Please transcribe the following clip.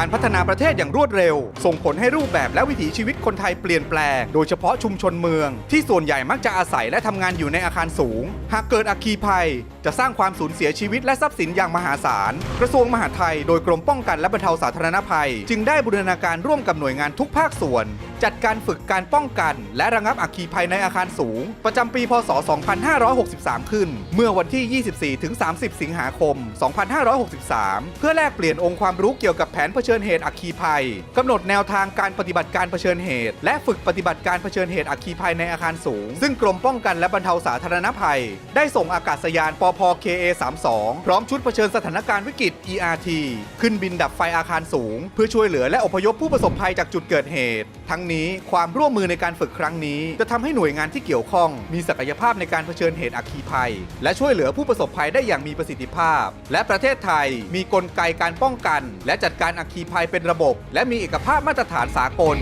การพัฒนาประเทศอย่างรวดเร็ว ส่งผลให้รูปแบบและวิถีชีวิตคนไทยเปลี่ยนแปลง โดยเฉพาะชุมชนเมือง ที่ส่วนใหญ่มักจะอาศัยและทำงานอยู่ในอาคารสูง หากเกิดอัคคีภัย จะสร้างความสูญเสียชีวิตและทรัพย์สินอย่างมหาศาล กระทรวงมหาดไทยโดยกรมป้องกันและบรรเทาสาธารณภัย จึงได้บูรณาการร่วมกับหน่วยงานทุกภาคส่วน จัดการฝึกการป้องกัน และระงับอัคคีภัยในอาคารสูง ประจำปี พศ 2563 ขึ้น เมื่อวันที่ 24-30 สิงหาคม 2563 เพื่อแลกเปลี่ยนองค์ความรู้เกี่ยวกับแผนเผชิญเหตุอัคคีภัยกำหนดแนวทางการปฏิบัติการเผชิญเหตุ และฝึกปฏิบัติการเผชิญเหตุอัคคีภัยในอาคารสูง ซึ่งกรมป้องกันและบรรเทาสาธารณภัย ได้ส่งอากาศยานปพ KA32 พร้อมชุดเผชิญสถานการณ์วิกฤต ERT ขึ้นบินดับไฟอาคารสูง เพื่อช่วยเหลือและอพยพผู้ประสบภัยจากจุดเกิดเหตุ ทั้งนี้ความร่วมมือในการฝึกครั้งนี้ จะทำให้หน่วยงานที่เกี่ยวข้อง มีศักยภาพในการเผชิญเหตุอัคคีภัย และช่วยเหลือผู้ประสบภัยได้อย่างมีประสิทธิภาพ และประเทศไทย มีกลไกการป้องกัน และจัดการอัคคีภัยเป็นระบบ และมีเอกภาพมาตรฐานสากล